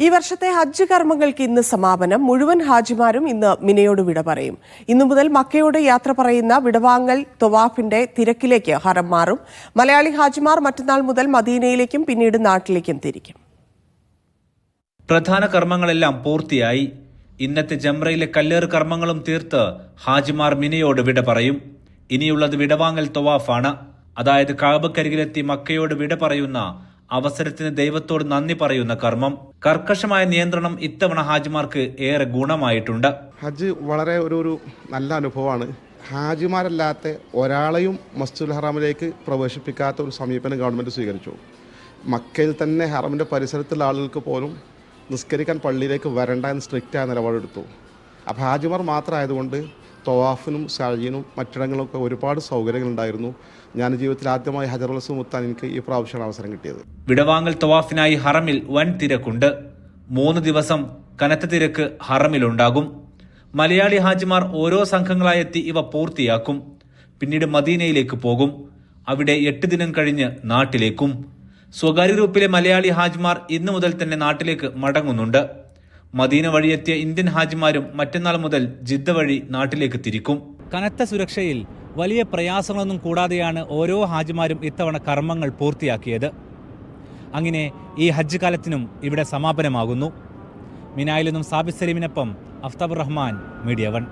ഈ വർഷത്തെ ഹജ്ജ് കർമ്മങ്ങൾക്ക് ഇന്ന് സമാപനം. മുഴുവൻ ഹാജിമാരും ഇന്ന് മിനയോട് വിട പറയും. ഇന്നു മുതൽ മക്കയോട് യാത്ര പറയുന്ന വിടവാങ്ങൽ തൊവാഫിന്റെ തിരക്കിലേക്ക് ഹറം മാറും. മലയാളി ഹാജിമാർ മറ്റന്നാൾ മുതൽ മദീനയിലേക്കും പിന്നീട് നാട്ടിലേക്കും തിരിക്കും. പ്രധാന കർമ്മങ്ങളെല്ലാം പൂർത്തിയായി. ഇന്നത്തെ ജംറയിലെ കല്ലേറ് കർമ്മങ്ങളും തീർത്ത് ഹാജിമാർ മിനയോട് വിട പറയും. ഇനിയുള്ളത് വിടവാങ്ങൽ തൊവാഫാണ്. അതായത് കാബക്കരികിലെത്തി മക്കയോട് വിട പറയുന്ന അവസരത്തിന് ദൈവത്തോട് നന്ദി പറയുന്ന കർമ്മം കർക്കശമായ നിയന്ത്രണം ഇത്തവണ ഹാജിമാർക്ക് ഏറെ ഗുണമായിട്ടുണ്ട്. ഹജ്ജ് വളരെ ഒരു ഒരു നല്ല അനുഭവമാണ്. ഹാജിമാരല്ലാത്ത ഒരാളെയും മസ്ജിദുൽ ഹറാമിലേക്ക് പ്രവേശിപ്പിക്കാത്ത ഒരു സമീപനം ഗവൺമെന്റ് സ്വീകരിച്ചു. മക്കയിൽ തന്നെ ഹറമിന്റെ പരിസരത്തുള്ള ആളുകൾക്ക് പോലും നിസ്കരിക്കാൻ പള്ളിയിലേക്ക് വരണ്ട എന്ന് സ്ട്രിക്റ്റായ നിലപാടെടുത്തു. അപ്പോൾ ഹാജിമാർ മാത്രമായതുകൊണ്ട് തൊവാഫിനും ഷാജിനും മറ്റിടങ്ങളിലൊക്കെ ഒരുപാട് സൗകര്യങ്ങളുണ്ടായിരുന്നു. ഞാൻ ജീവിതത്തിൽ ആദ്യമായി ഹജറുൽ മുത്താൻ എനിക്ക് ഈ പ്രാവശ്യമാണ് അവസരം കിട്ടിയത്. വിടവാങ്ങൽ തൊവാഫിനായി ഹറമിൽ വൻ തിരക്കുണ്ട്. മൂന്ന് ദിവസം കനത്ത തിരക്ക് ഹറമിലുണ്ടാകും. മലയാളി ഹാജിമാർ ഓരോ സംഘങ്ങളായി എത്തി ഇവ പൂർത്തിയാക്കും. പിന്നീട് മദീനയിലേക്ക് പോകും. അവിടെ എട്ട് ദിനം കഴിഞ്ഞ് നാട്ടിലേക്കും. സ്വകാര്യ ഗ്രൂപ്പിലെ മലയാളി ഹാജിമാർ ഇന്നു മുതൽ തന്നെ നാട്ടിലേക്ക് മടങ്ങുന്നുണ്ട്. മദീന വഴിയെത്തിയ ഇന്ത്യൻ ഹാജിമാരും മറ്റന്നാൾ മുതൽ ജിദ്ദ വഴി നാട്ടിലേക്ക് തിരിക്കും. കനത്ത സുരക്ഷയിൽ വലിയ പ്രയാസങ്ങളൊന്നും കൂടാതെയാണ് ഓരോ ഹാജിമാരും ഇത്തവണ കർമ്മങ്ങൾ പൂർത്തിയാക്കിയത്. അങ്ങനെ ഈ ഹജ്ജ് കാലത്തിനും ഇവിടെ സമാപനമാകുന്നു. മിനായിൽ നിന്നും സാബിസ് സലീമിനൊപ്പം അഫ്താബ് റഹ്മാൻ മീഡിയ വൺ.